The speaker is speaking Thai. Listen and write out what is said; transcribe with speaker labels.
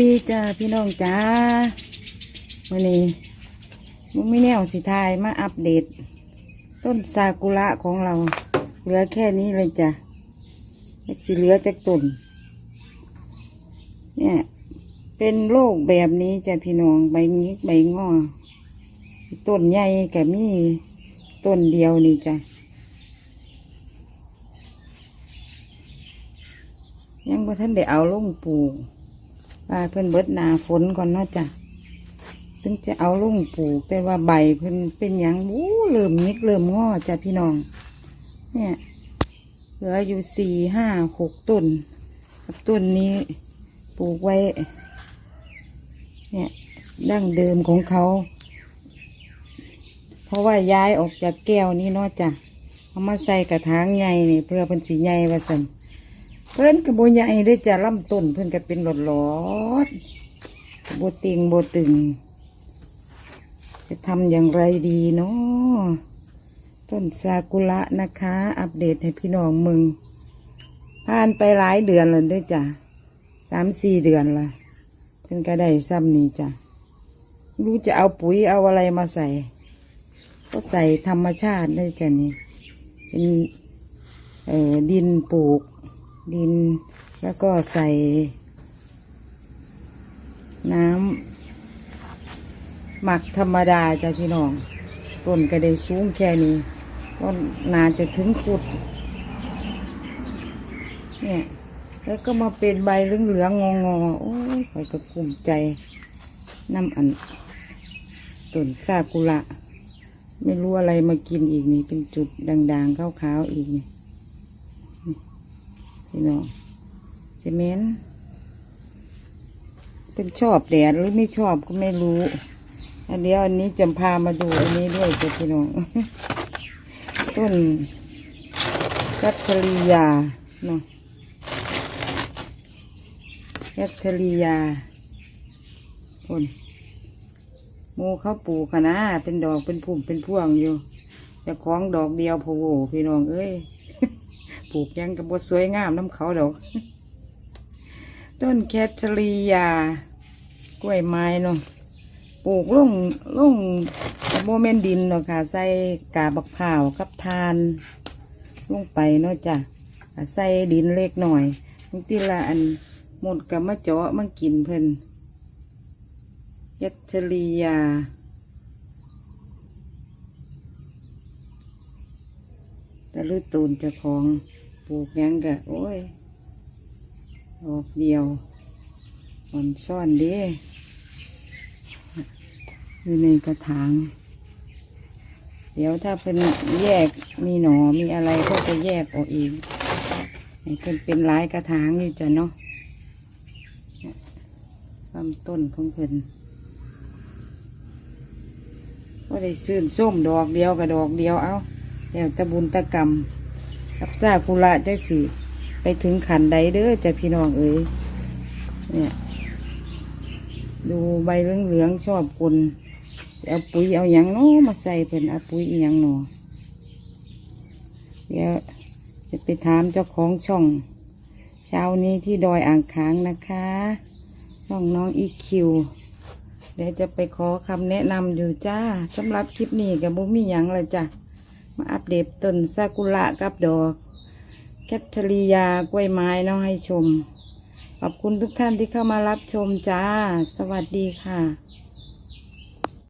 Speaker 1: ดีจ้าพี่น้องจ้าวันนี้มุ้งไม่แนวสิทายมาอัปเดต ต้นซากุระของเรา เหลือแค่นี้เลยจ้ะสิเหลือจากต้นเนี่ยเป็นโรคแบบนี้จ้ะพี่น้องใบงิกใบงอต้นใหญ่กับมีต้นเดียวนี่จ้ะยังบ่ทันได้เอาลงปลูก ว่าเพิ่นเบิดนาฝนก่อนเนาะจ้ะถึงจะเอาลงปลูก แต่ว่าใบเพิ่นเป็นหยังบู้เริ่มยิกเริ่มงอจ้ะพี่น้อง เนี่ยเหลืออยู่สี่ห้าหกต้นต้นนี้ปลูกไว้ เนี่ยดั้งเดิมของเขา เพราะว่าย้ายออกจากแก้วนี้เนาะจ้ะเอามาใส่กระถางใหญ่นี่เพื่อเพิ่นสีใหญ่ว่าสัน เพิ่นกระโบใหญ่ได้จะลำต้นเพิ่นก็เป็นหลอดหลอดโบติงโบตึง จะทำอย่างไรดีเนาะต้นซากุระนะคะ อัปเดตให้พี่น้องมึง ผ่านไปหลายเดือนแล้วด้วยจ้ะสามสี่เดือนละเพิ่นก็ได้ซ้ำนี่จ้ะรู้จะเอาปุ๋ยเอาอะไรมาใส่ ก็ใส่ธรรมชาติได้จ้ะนี่เป็นดินปลูก ดิน แล้วก็ใส่ น้ำหมักธรรมดาจ้ะพี่น้อง ต้นก็ได้สูงแค่นี้ก็นานจะถึงฟุตเนี่ย แล้วก็มาเป็นใบเหลืองๆงองๆโอ้ยคอยก็กลุ้มใจน้ำอันต้นซากุระไม่รู้อะไรมากินอีกนี่ เป็นจุดด่างๆขาวๆอีกนี่ พี่น้องเจเมนเป็นชอบแดดหรือไม่ชอบก็ไม่รู้ อันเดียวอันนี้จะพามาดูอันนี้ด้วยจ้ะพี่น้องต้นกัตเทอรียาเนาะกัตเทอรียาต้นมูเขาปลูกคะนะเป็นดอกเป็นพุ่มเป็นพวงอยู่จะคล้องดอกเดียวโผล่พี่น้องเอ้ย ลูกยังกับบสวยงามน้ำเขาดอกต้นแคทเรียากล้วยไม้เนาะปลูกลงลงโมเมนดินเนาะค่ะ ใส่กาบักพร้าวกับทานลงไปเนาะจ้ะใส่ดินเล็กหน่อยบางทีละอันหมดกับมะเจาะมันกินเพิ่นแคทเรียแต่ลือตูนจะของ ปลูกยังกะโอ้ยออกเดียวอ่อนซ่อนเด้อยู่ในกระถาง เดี๋ยวถ้าเป็นแยกมีหนอมีอะไรก็จะแยกออกอีกนี่เป็นเป็นหลายกระถางอยู่จ้ะเนาะลำต้นของเพิ่นก็ได้ซื้นส้มดอกเดียวกับดอกเดียวเอาแล้วตะบุญตะกรรม รับซากุระจักสิไปถึงขันใดเด้อจะพี่น้องเอ๋ยเนี่ยดูใบเหลืองๆชอบกลจะเอาปุ๋ยเอาหยังเนาะมาใส่เพิ่นเอาปุ๋ยอีหยังเนาะเดี๋ยวจะไปถามเจ้าของช่อง เช้านี้ที่ดอยอ่างขางนะคะ ช่องน้องอีคิวเดี๋ยวจะไปขอคำแนะนำอยู่จ้าสำหรับคลิปนี้กับบุมีหยังเลยจ้ะ มาอัปเดตต้นซากุระกับดอก แคทเธอรียากล้วยไม้เนาะให้ชม ขอบคุณทุกท่านที่เข้ามารับชมจ้า สวัสดีค่ะ